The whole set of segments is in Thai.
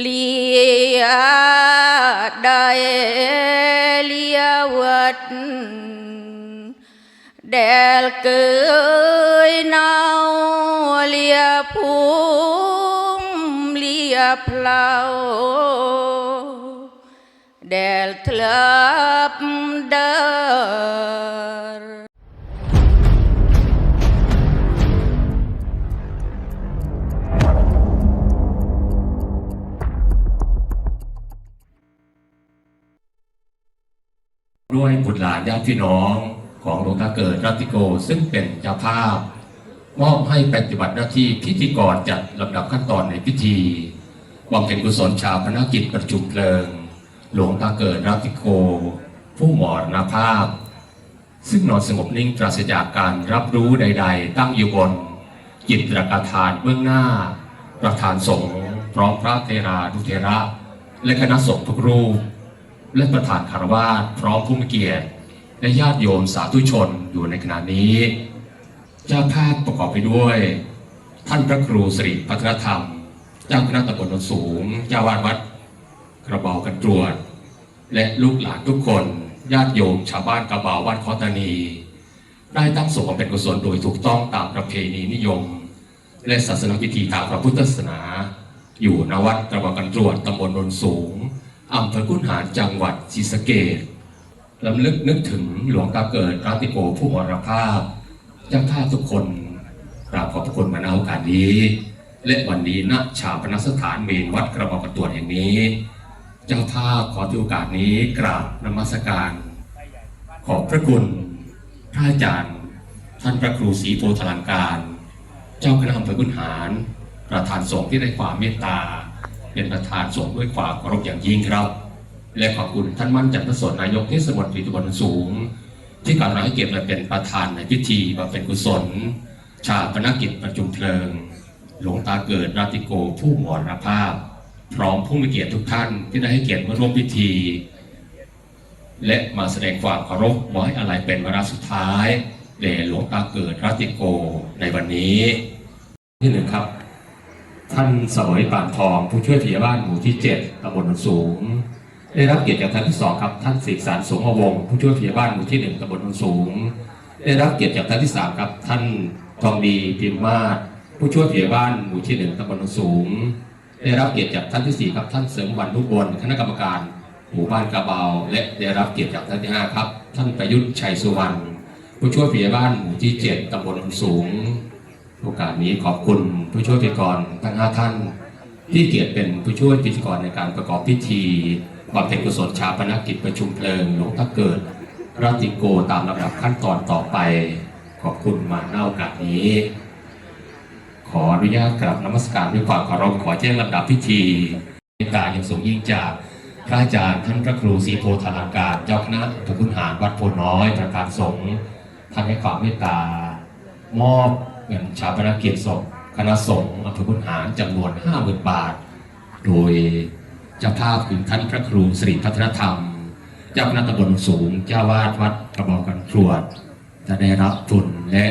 เลียดได้เลียวัดเดลเกยนาวเลียภูมเลียเปล่าเดลทลับเดิน ด้วยบุตรหลานญาติพี่น้องของหลวงตาเกิดรัตติโก ซึ่งเป็นเจ้าภาพ มอบให้ปฏิบัติหน้าที่พิธีกรจัดลำดับขั้นตอนในพิธีบำเพ็ญกุศลชาวพนักกิจประจุเพลิง หลวงตาเกิดรัตติโก ผู้หมรณภาพ ซึ่งนอนสงบนิ่งปราศจากการรับรู้ใด ๆ ตั้งอยู่บนจิตรกทานเบื้องหน้า ประธานสงฆ์พร้อมพระเทราดุเทระ และคณะสงฆ์ทุกรูป และประธานคารวาสพร้อมผู้มีเกียรติ และญาติโยมสาธุชนอยู่ในขณะนี้เจ้าภาพประกอบไปด้วย ท่านพระครูสิริพัฒนธรรม เจ้าคณะตำบลโนนสูง เจ้าวาดวัดกระเบากันตรวจ และลูกหลานทุกคน ญาติโยมชาวบ้านกระเบาวัดคอตานี ได้ตั้งสงฆ์เพ็ญกุศลโดยถูกต้องตามประเพณีนิยม และศาสนพิธีทางพระพุทธศาสนา อยู่ณวัดกระเบากันตรวจตำบลโนนสูง อำเภอกุนหารจังหวัดศรีสะเกษลำลึกนึกถึงหลวงตาเกิดรัติโกผู้มรณภาพเจ้าท่าทุกคนกราบขอบพระคุณมาณโอกาสนี้ และวันนี้ณชาปนสถานเมนวัดกระบากันตรวจแห่งนี้ เจ้าท่าขอถือโอกาสนี้กราบนมัสการ ขอบพระคุณพระอาจารย์ ท่านพระครูศรีโพธลังการ เจ้าคณะอำเภอกุนหาร ประธานสงฆ์ที่ได้ความเมตตา เป็นประธานสงด้วยความเคารพอย่างยิ่งครับ และขอบคุณท่านมั่นจันทสนนายกเทศมนตรีตำบลสูง ที่กรุณาให้เกียรติมาเป็นประธานในพิธีบำเพ็ญกุศล ชาปนกิจประจุมเพลิง หลวงตาเกิดราติโกผู้มรณภาพ พร้อมผู้มีเกียรติทุกท่านที่ได้ให้เกียรติมาร่วมพิธี และมาแสดงความเคารพไว้อะไรเป็นวาระสุดท้ายแด่หลวงตาเกิดรัติโกในวันนี้ที่หนึ่งครับ ท่านสวยปานทอง ผู้ช่วยผู้ใหญ่บ้านหมู่ที่ 7ตำบลโนสูง ได้รับเกียรติจากท่านที่สองครับท่านศิษสารสงฆ์วงผู้ช่วยผู้ใหญ่บ้านหมู่ที่หนึ่งตำบลโนสูง ได้รับเกียรติจากท่านที่สามครับท่านทองดีพิมพ์มาศผู้ช่วยผู้ใหญ่บ้านหมู่ที่หนึ่งตำบลโนสูง ได้รับเกียรติจากท่านที่สี่ครับท่านเสริมวันนุบลคณะกรรมการหมู่บ้านกระเบา และได้รับเกียรติจากท่านที่ห้าครับท่านประยุทธ์ชัยสุวรรณผู้ช่วยผู้ใหญ่บ้านหมู่ที่เจ็ดตำบลโนนสูง โอกาสนี้ขอบคุณผู้ช่วยพิธีกรทั้งห้าท่าน ที่เกียรติเป็นผู้ช่วยพิธีกรในการประกอบพิธีบำเพ็ญกุศลชาปนกิจประชุมเพลิงหลวงพ่อเกิดราติโกตามลำดับขั้นตอนต่อไป ขอบคุณมาณโอกาสนี้ ขออนุญาตกราบนมัสการด้วยความเคารพขอแจ้งลำดับพิธีในการยังสูงยิ่งจากพระอาจารย์ท่านพระครูศรีโพธาลังการเจ้าคณะพระคุณหารวัดโพน้อยประธานสงฆ์ท่านให้ความเมตตามอบ เงินชาปนกิจศพคณะสงฆ์อำเภอพุนหารจำนวน 50,000 บาท โดยเจ้าภาพคือท่านพระครูสิริพัฒนธรรม เจ้าคณะตำบลสูง เจ้าวาดวัดกระบอกกันตรวจจะได้รับทุนและ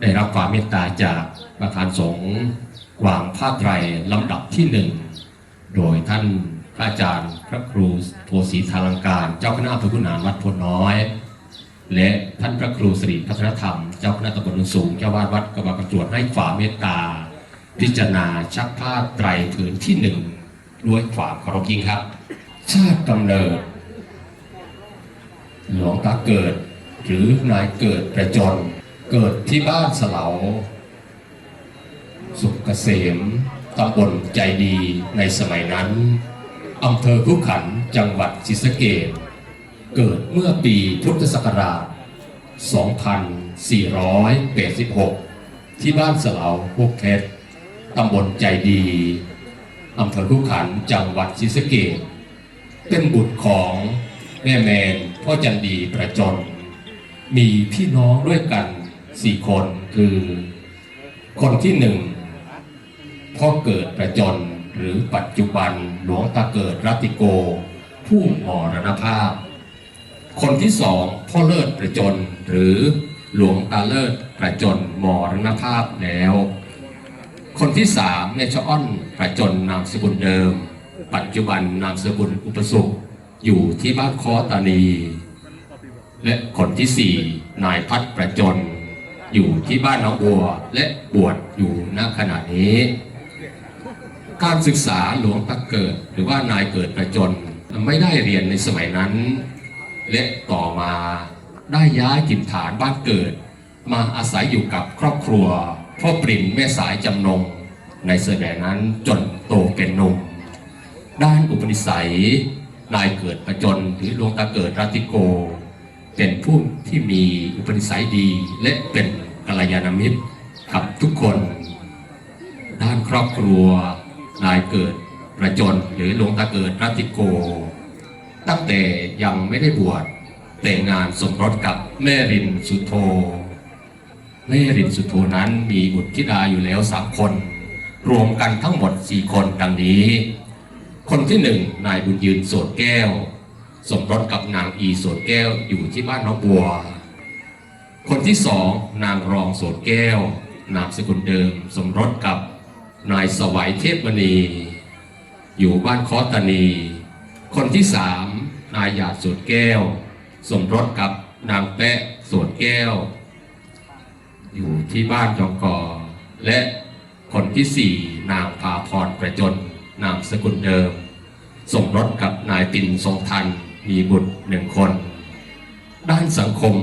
ได้รับความเมตตาจากประธานสงฆ์วางผ้าไตรลำดับที่หนึ่ง โดยท่านพระอาจารย์พระครูโพสีทาลังการ เจ้าคณะอำเภอพุนหารวัดโพน้อย และท่านพระครูสิริพัฒนธรรม เจ้าคณะตำบลสูงเจ้าวาดวัดกระบะกระตรวจให้ความเมตตา พิจารณาชักผ้าไตรผืนที่หนึ่งด้วยความเคารพยิ่งครับ ชาติกำเนิด หลวงตาเกิด หรือนายเกิดประจนเกิดที่บ้านสลาสุกเกษมตำบลใจดีในสมัยนั้นอำเภอคุขันจังหวัดศรีสะเกษ เกิดเมื่อปีพุทธศักราช 2486 ที่บ้านสลาวพวกเพชรตำบลใจดีอำเภอคุขันจังหวัดศรีสะเกษเป็นบุตรของแม่แมนพ่อจันดีประจน มีพี่น้องด้วยกันสี่คนคือ คนที่หนึ่งพ่อเกิดประจนหรือปัจจุบันหลวงตาเกิดรัตติโก ผู้มรณภาพ คนที่สองพ่อเลิศประจนหรือหลวงตาเลิศประจนมรณภาพแล้ว คนที่สามเมชอ้อนประจนนามสกุลเดิม ปัจจุบันนามสกุลอุปสุขอยู่ที่บ้านคอตานี และคนที่สี่นายพัฒประจน อยู่ที่บ้านน้องบัวและบวชอยู่ณขณะนี้ การศึกษาหลวงตาเกิด หรือว่านายเกิดประจนไม่ได้เรียนในสมัยนั้น และต่อมาได้ย้ายถิ่นฐานบ้านเกิด มาอาศัยอยู่กับครอบครัวพ่อปรินแม่สายจำนง ในสมัยนั้นจนโตเป็นหนุ่ม ด้านอุปนิสัย นายเกิดประจนหรือหลวงตาเกิดรัติโก เป็นผู้ที่มีอุปนิสัยดีและเป็นกัลยาณมิตรกับทุกคน ด้านครอบครัวนายเกิดประจนหรือหลวงตาเกิดรัติโก ตั้งแต่ยังไม่ได้บวชแต่งงานสมรสกับแม่รินสุโธแม่รินสุโธนั้นมีบุตรธิดาอยู่แล้วสามคน รวมกันทั้งหมดสี่คนดังนี้ คนที่หนึ่งนายบุญยืนโสดแก้ว สมรสกับนางอีโสดแก้วอยู่ที่บ้านน้องบัว คนที่สองนางรองโสดแก้ว นามสกุลเดิม สมรสกับนายสวัยเทพมณี อยู่บ้านคอตานี คนที่สาม นายหยาดโสดแก้ว สมรสกับนางแปะโสดแก้ว อยู่ที่บ้านจองกอ และคนที่สี่นางพาพรประจน นามสกุลเดิม สมรสกับนายปินทรงทันมีบุตรหนึ่งคน ด้านสังคม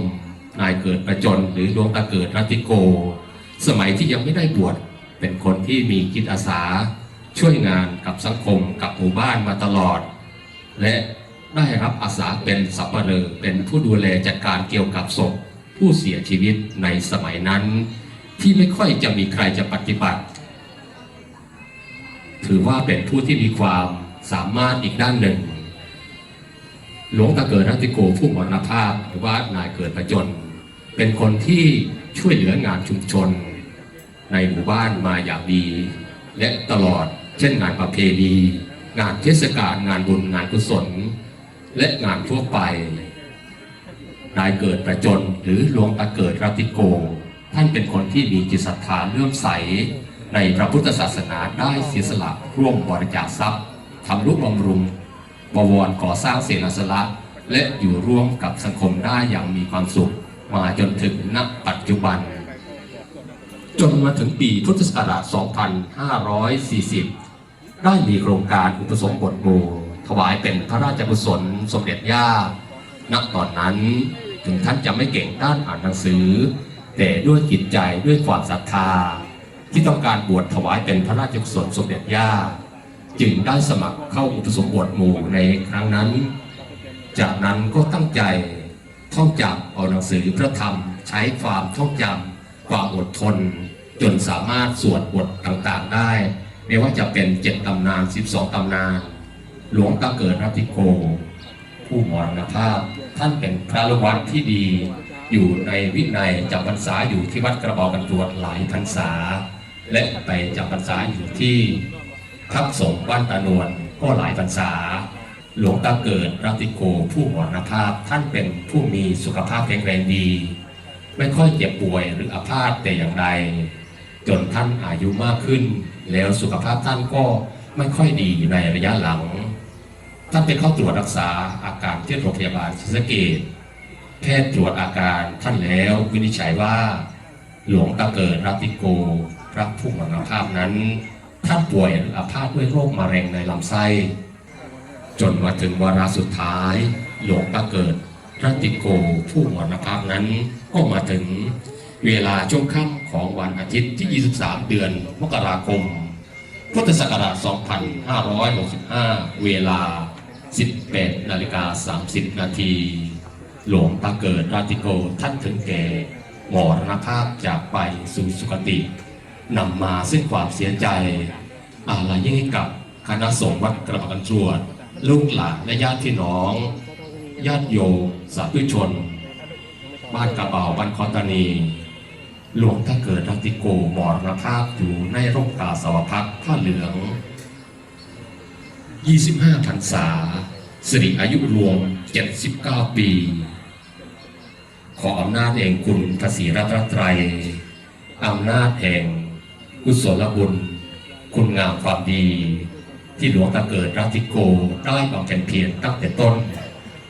นายเกิดประจนหรือดวงตาเกิดรัติโก สมัยที่ยังไม่ได้บวชเป็นคนที่มีจิตอาสาช่วยงานกับสังคมกับหมู่บ้านมาตลอด และ ได้รับอาสาเป็นสับปะเลอเป็นผู้ดูแลจัดการเกี่ยวกับศพผู้เสียชีวิตในสมัยนั้น ที่ไม่ค่อยจะมีใครจะปฏิบัติ ถือว่าเป็นผู้ที่มีความสามารถอีกด้านหนึ่ง หลวงตาเกิดรัตติโกผู้มรณภาพหรือว่านายเกิดประจน เป็นคนที่ช่วยเหลืองานชุมชน ในหมู่บ้านมาอย่างดี และตลอดเช่นงานประเพณีงานเทศกาลงานบุญงานกุศล และงานทั่วไป นายเกิดประจนหรือหลวงตาเกิดรัติโก ท่านเป็นคนที่มีจิตศรัทธาเลื่อมใส ในพระพุทธศาสนาได้เสียสละร่วมบริจาคทรัพย์ทำรูปบำรุงบวรก่อสร้างเสนาสละและอยู่ร่วมกับสังคมได้อย่างมีความสุข มาจนถึงณปัจจุบัน จนมาถึงปีพุทธศักราช 2540 ได้มีโครงการอุปสมบทหมู่ ถวายเป็นพระราชกุศลสมเด็จย่าณตอนนั้น ถึงท่านจะไม่เก่งด้านอ่านหนังสือ แต่ด้วยจิตใจด้วยความศรัทธา ที่ต้องการบวชถวายเป็นพระราชกุศลสมเด็จย่า จึงได้สมัครเข้าอุปสมบทหมู่ในครั้งนั้น จากนั้นก็ตั้งใจท่องจำเอาหนังสือพระธรรม ใช้ความท่องจำความอดทน จนสามารถสวดบทต่างๆได้ ไม่ว่าจะเป็นเจ็ดตำนาน 12 ตำนาน หลวงตาเกิดรัติโก ผู้มรณภาพ ท่านเป็นพระลูกวัดที่ดี อยู่ในวินัยจำพรรษาอยู่ที่วัดกระบอกกันตรวจหลายพรรษา และไปจำพรรษาอยู่ที่ทับสงฆ์บ้านตานวลก็หลายพรรษา หลวงตาเกิดรัตติโก ผู้มรณภาพ ท่านเป็นผู้มีสุขภาพแข็งแรงดี ไม่ค่อยเจ็บป่วยหรืออาพาธแต่อย่างใดจนท่านอายุมากขึ้น แล้วสุขภาพท่านก็ ไม่ค่อยดีในระยะหลัง ท่านไปเข้าตรวจรักษาอาการที่โรงพยาบาลศรีสะเกษแพทย์ตรวจอาการท่านแล้ววินิจฉัยว่า หลวงตาเกิดรัติโกพระผู้มรณภาพนั้น ท่านป่วยอาพาธด้วยโรคมะเร็งในลำไส้ จนมาถึงวาระสุดท้าย หลวงตาเกิดรัตติโกผู้มรณภาพนั้นก็มาถึงเวลาช่วงค่ำของวันอาทิตย์ที่ 23 เดือนมกราคม พุทธศักราช 2565 เวลา 18 นาฬิกา 30 นาที หลวงตาเกิดราติโกท่านถึงแก่มรณภาพจากไปสู่สุคตินำมาซึ่งความเสียใจ อาลัยยิ่งให้กับคณะสงฆ์วัดกระบกันตรวจลูกหลานและญาติพี่น้อง ญาติโยมสาธุชน บ้านกระเบาบ้านคอตานี หลวงถ้าเกิดรัติโกมรณภาพอยู่ในร่มกาสาวพักผ้าเหลือง 25พรรษาสิริอายุรวม 79 ปี ขออำนาจแห่งคุณพระศรีรัตนตรัยอำนาจแห่งกุศลบุญ คุณงามความดี ที่หลวงตาเกิดรัติโกได้บำเพ็ญเพียรตั้งแต่ต้น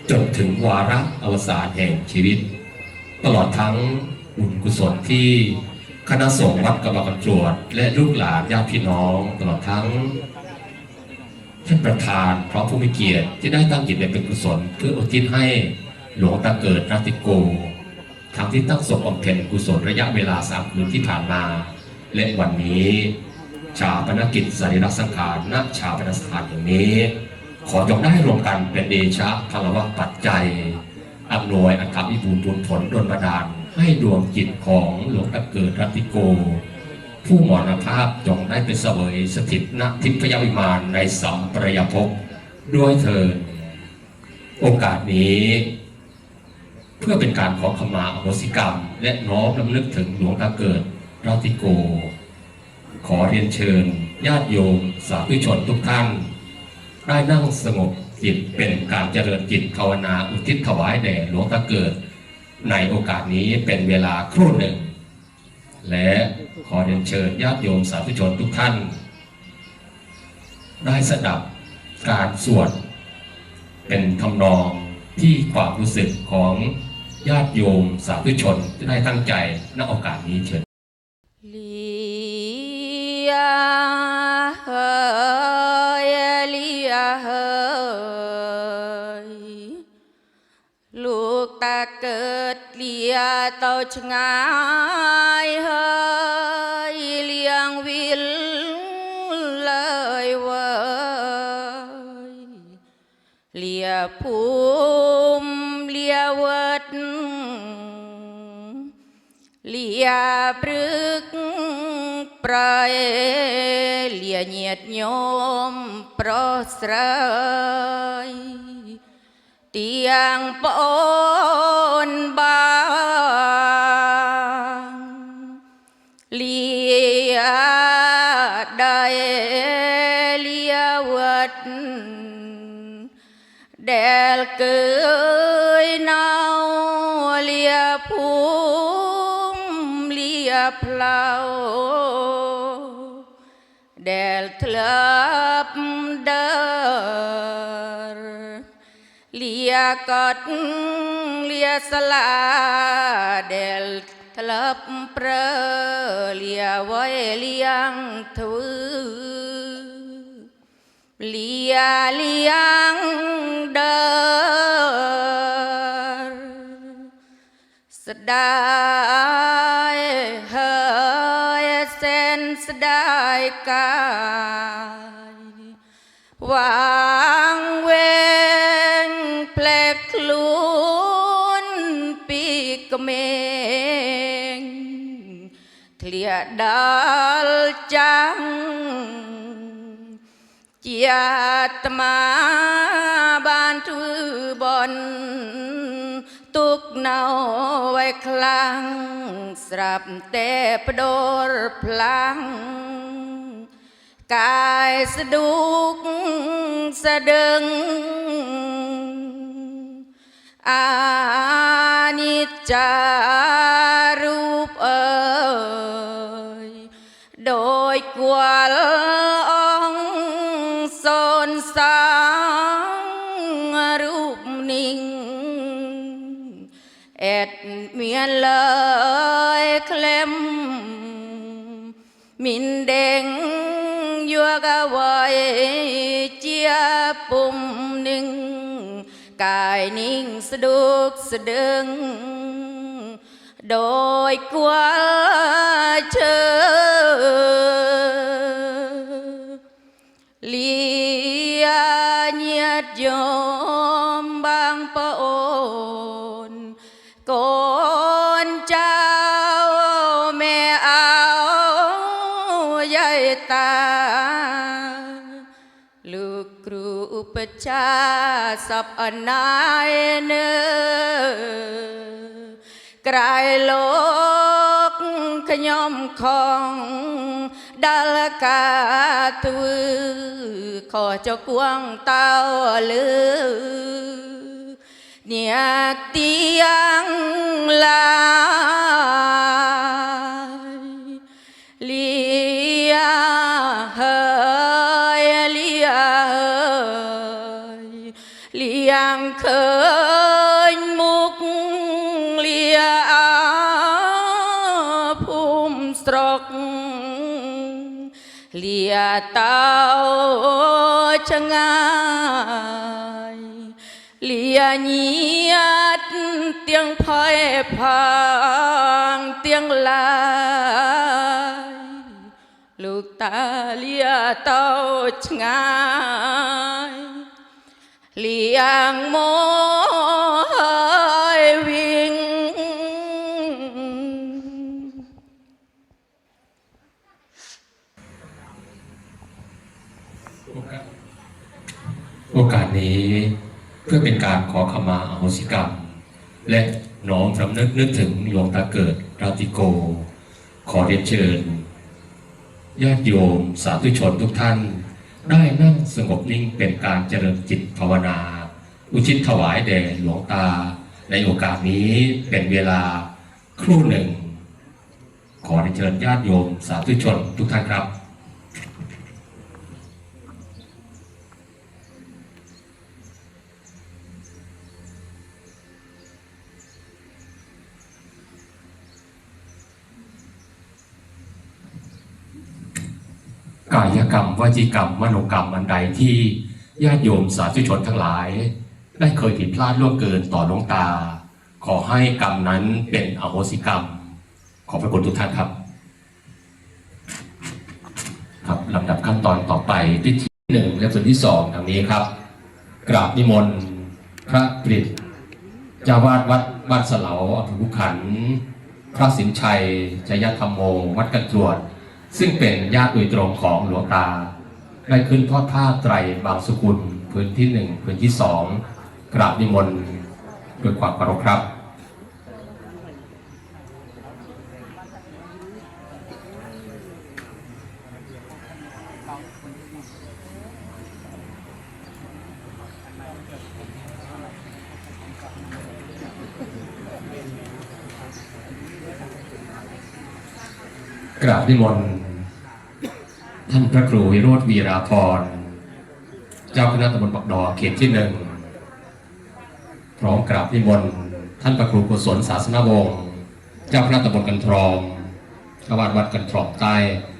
จนถึงวาระอวสานแห่งชีวิต ตลอดทั้ง บุญกุศลที่คณะสงฆ์วัดกำลังตรวจ และลูกหลานญาติพี่น้องตลอดทั้งท่านประธานพร้อมผู้มีเกียรติที่ได้ตั้งจิตเป็นกุศล เพื่ออุทิศให้หลวงตาเกิดรัติโกทั้งที่ตั้งศพบำเพ็ญกุศลระยะเวลาสามคืนที่ผ่านมา และวันนี้ ชาปนกิจสรีระสังขารณชาปนสถานอย่างนี้ ขอจงได้รวมกันเป็นเดชะพลวะปัจจัยอำนวยอัตวิบูลย์บุญผลดลบันดาล ให้ดวงจิตของหลวงตาเกิดรัติโก ผู้มรณภาพจงได้ไปเสวยสถิตณทิพยวิมานในสัมปรายภพด้วยเถิดโอกาสนี้ เพื่อเป็นการขอขมาอโหสิกรรม และน้อมรำลึกถึงหลวงตาเกิดรัติโก ขอเรียนเชิญ ญาติโยมสาธุชนทุกท่าน ได้นั่งสงบจิตเป็นการเจริญจิตภาวนาอุทิศถวายแด่หลวงตาเกิด ในโอกาสนี้เป็นเวลาครู่หนึ่ง และขอเรียนเชิญญาติโยมสาธุชนทุกท่าน ได้สดับการสวด เป็นทำนองที่ความรู้สึกของญาติโยมสาธุชนจะได้ตั้งใจณโอกาสนี้เชิญลียเฮยเลียเฮยลูกตา ទៅឆ្ងាយហើយលៀងវិលលើយវើយលាភូមិលាវឹតលាព្រឹកប្រៃលាញាតញោមប្រស្រ័យទៀងប្អូនបា lia plau Del thlap dar lia cọt lia sala Del thlap prơ lia voi liang thư เลียเลียงเดินสดา យកាយវាងវែងផ្លែកខ្លួនពីក្មេងធ្លាដល់ចាំងជាអាត្មាបានធ្វើបន់ទុកនៅไว้ខ្លាំងស្រាប់តែផ្ដួលផ្លាំង กายสะดุกสะดึง อานิจจารูปเอยโดยกวลองโซนสังรูปนิ่ง เอ็ดเมียนเลยเคลมมินเด้ง ปุ่มหนึ่ง กายนิ่งสะดุกสะดึง โดยกวาวเชอเลียเนียดยมบางปะอนโกนเจ้าแม่เอาใหญ่ตา ชาสับอนายเนอกลายโลกขยมของดัลกาตือขอเจ้ากวงเต้าลือเนี่ยเตียงลา เคยมุกเลียอาภูมิสตรกเลียเต้าชะงายเลียเนียดเตียงไพ่พางเตียงลายลูกตาเลียเต้าชะงาย เลียงโมยวิ่ง โอกาสนี้เพื่อเป็นการขอขมาอโหสิกรรม และน้อมสำนึกนึกถึงหลวงตาเกิดราติโก ขอเรียนเชิญญาติโยมสาธุชนทุกท่าน ได้นั่งสงบนิ่งเป็นการเจริญจิตภาวนา อุทิศถวายแด่หลวงตา ในโอกาสนี้เป็นเวลาครู่หนึ่ง ขอเรียนเชิญญาติโยมสาธุชนทุกท่านครับ กายกรรมวจีกรรม มโนกรรมอันใดที่ญาติโยมสาธุชนทั้งหลาย ได้เคยผิดพลาดล่วงเกินต่อหลวงตา ขอให้กรรมนั้นเป็นอโหสิกรรม ขอบพระคุณทุกท่านครับ ครับลำดับขั้นตอนต่อไปพิธีหนึ่งและส่วนที่สองทางนี้ครับ กราบนิมนต์พระกฤษเจ้าวาดวัดบ้านสเลาอำเภอขุขัน พระสินชัยจยธรรมโม วัดกันตรวจ ซึ่งเป็นญาติโดยตรงของหลวงตา ได้ขึ้นทอดผ้าไตรบางสกุลพื้นที่หนึ่งพื้นที่สองกราบนิมนต์ด้วยความเคารพครับกราบนิมนต์ ท่านพระครูวิโรธวีราพร เจ้าคณะตำบลปักดอเขตที่หนึ่งพร้อมกราบนิมนต์ท่านพระครูกุศลศาสนวงศ์เจ้าคณะตำบลกันทรอมชาวบ้านวัดกันทรอมใต้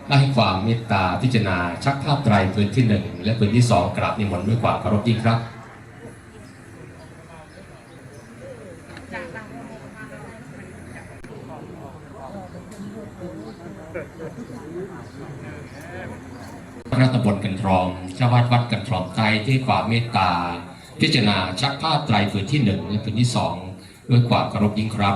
ได้ให้ความเมตตาพิจารณาชักภาพไตรพื้นที่หนึ่งและพื้นที่สองกราบนิมนต์ด้วยความเคารพยิ่งครับ ระตำบลกันทรองเจ้าวาดวัดกันทรองใต้ที่ความเมตตา พิจารณาชักผ้าไตรฝืนที่หนึ่งและพื้นที่สองด้วยความเคารพยิ่งครับ